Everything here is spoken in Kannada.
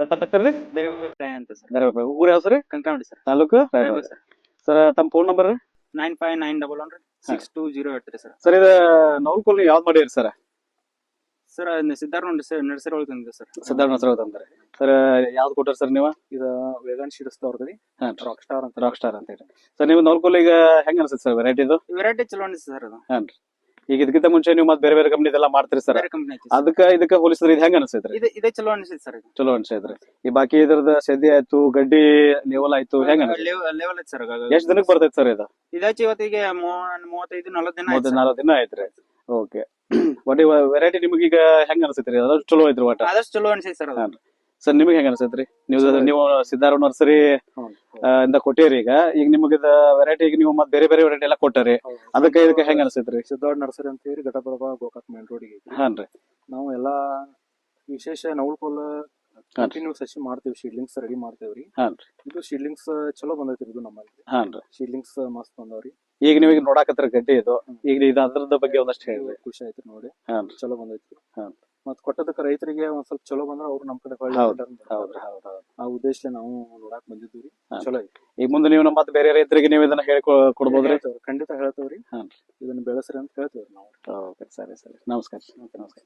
ಸರ್ ಊರ ಯಾವ ಸರ್? ಕಂಕಮಡಿ ಸರ್. ತಾಲೂಕು? ಸರ್. ತಮ್ಮ phone number nine five nine double one six two zero ಹೇಳ್ತೀರಿ ಸರ್. ಇದು ಯಾವ್ದು ಮಾಡಿರಿ ಸರ್? ಸರ್ ಸಿದ್ಧಾರ್ಥ ನರ್ಸರಿ ಒಳಗೆ ತಂದಿದೆ ಸರ್. ಸಿದ್ಧಾರ್ಥ ಸರ್ ತಂದ್ರೆ ಸರ್ ಯಾವ್ದು ಕೊಟ್ಟಾರ ಸರ್ ನೀವು? ಇದು ವೇಗನ್ ಹಾ. ರಾಕ್ ಸ್ಟಾರ್ ಅಂತ. ರಾಕ್ ಸ್ಟಾರ್ ಅಂತ ಹೇಳಿ. ಸರ್ ನೀವು ನೌಲ್ಕೋಲ್ ಈಗ ಹೆಂಗ್ ಅನ್ಸುತ್ತೆ ಸರ್ ವೆರೈಟಿ ಚಲೋ ವೆರೈಟಿ ಸರ್ ಅದು. ಈಗ ಇದಕ್ಕಿಂತ ಮುಂಚೆ ನೀವು ಮತ್ತೆ ಬೇರೆ ಬೇರೆ ಕಂಪ್ನಿದೆಲ್ಲ ಮಾಡ್ತೀರಿ ಸರ್ ಅದಕ್ಕೆ ಕಂಪ್ನಿ ಐತಿ sir. ಅದಕ್ಕ ಇದಕ್ಕ ಹೋಲಿಸಿದ್ರೆ ಇದು ಹೆಂಗ್ ಅನಿಸೈತ್ರಿ? ಇದು ಇದೇ ಚಲೋ ಅನಿಸ್ತೈತಿ ಸರ್ ಇದು. ಚಲೋ ಅನ್ಸೈತ್ರಿ. ಈ ಬಾಕಿ ಇದ್ರದ ಸದ್ಯ ಆಯ್ತು ಗಡ್ಡಿ ಲೆವೆಲ್ ಆಯ್ತು ಹೆಂಗ ಲೆವೆಲ್ ಐತಿ ಸರ್ ಎಷ್ಟ್ ದಿನಕ್ಕೆ ಬರ್ತೈತಿ ಸರ್ ಇದು? ಇದಾಚಿ ಇವತ್ತಿಗೆ ಮೂವ- ಮೂವತ್ತೈದು ನಲವತ್ತು ದಿನ ಮೂವತ್ತ ಆಯ್ತು sir. ನಾಲ್ಕು ದಿನ ಆಯ್ತ್ರಿ. ಓಕೆ ಒಟ್ಟಿ ವೆರೈಟಿ ನಿಮ್ಗೆ ಈಗ ಹೆಂಗ್ ಅನ್ಸೈತ್ರಿ? ಅದ್ರ ಚಲೋ ಐತ್ರಿ ಒಟ್ಟ? ಆದಷ್ಟು ಚಲೋ ಅನಿಸೈತಿ ಸರ್ ಅದು. ಸರ್ ನಿಮಗೆ ಹೆಂಗ ಅನ್ಸೈತ್ರಿ? ನೀವು ನೀವು ಸಿದ್ಧಾರ್ಥ ನರ್ಸರಿ. ಇಂದ ಕೊಟ್ಟಿರಿ ಈಗ. ಈಗ ನಿಮಗೆ ವೆರೈಟಿ ಈಗ ನೀವು ಮತ್ತೆ ಬೇರೆ ಬೇರೆ ವೆರೈಟಿ ಎಲ್ಲ ಕೊಟ್ಟರಿ ಅದಕ್ಕೆ ಇದಕ್ಕೆ ಹೆಂಗ್ ಅನ್ಸೈತ್ರಿ? ಸಿದ್ಧಾರ್ಥ ನರ್ಸರಿ ಅಂತ ಹೇಳಿ ಘಟಪ್ರಭಾ ಗೋಕಾಕ್ ಮೇನ್ ರೋಡಿಗೆ ಹಾನ್ರಿ ನಾವು ಎಲ್ಲಾ ವಿಶೇಷ ನವಲ್ಕೋಲ್ ಕಂಟಿನ್ಯೂ ಸಸಿ ಮಾಡ್ತೇವೆ ಶೀಡ್ಲಿಂಗ್ಸ್ ರೆಡಿ ಮಾಡ್ತೇವ್ರಿ. ಹಾನ್ರಿ ಇದು ಶೀಡ್ಲಿಂಗ್ಸ್ ಚಲೋ ಬಂದೈತಿ ಇದು ನಮ್ಮಲ್ಲಿ. ಹಾನ್ರಿ ಶೀಡ್ಲಿಂಗ್ಸ್ ಮಸ್ತ್ ಬಂದವ್ರಿ. ಈಗ ನೀವು ಈಗ ನೋಡಾಕತ್ರ ಗಡ್ಡಿ ಇದು. ಈಗ ಇದು ಅದ್ರದ ಬಗ್ಗೆ ಒಂದಷ್ಟು ಹೇಳಿ ಖುಷಿ ಆಯ್ತು ನೋಡಿ. ಹಾನ್ ಚಲೋ ಬಂದೈತಿ ಹಾಂ. ಮತ್ ಕೊಟ್ಟದಕ್ಕೆ ರೈತರಿಗೆ ಒಂದ್ ಸ್ವಲ್ಪ ಚಲೋ ಬಂದ್ರೆ ಅವ್ರು ನಮ್ ಕಡೆ ಆ ಉದ್ದೇಶ ನಾವು ನೋಡಾಕ್ ಬಂದಿದ್ದೀವಿ ಚಲೋ ಐತಿ ಈಗ ಮುಂದೆ ನೀವು ಮತ್ತೆ ಬೇರೆ ರೈತರಿಗೆ ನೀವು ಇದನ್ನ ಹೇಳಿ ಕೊಡ್ಬೋದ್ರಿ? ಖಂಡಿತ ಹೇಳ್ತೇವ್ರಿ. ರೀ ಇದನ್ನ ಬೆಳೆಸ್ರಿ ಅಂತ ಹೇಳ್ತೇವ್ರಿ ನಾವು. ಸರಿ ಸರಿ. ನಮಸ್ಕಾರ. ನಮಸ್ಕಾರ.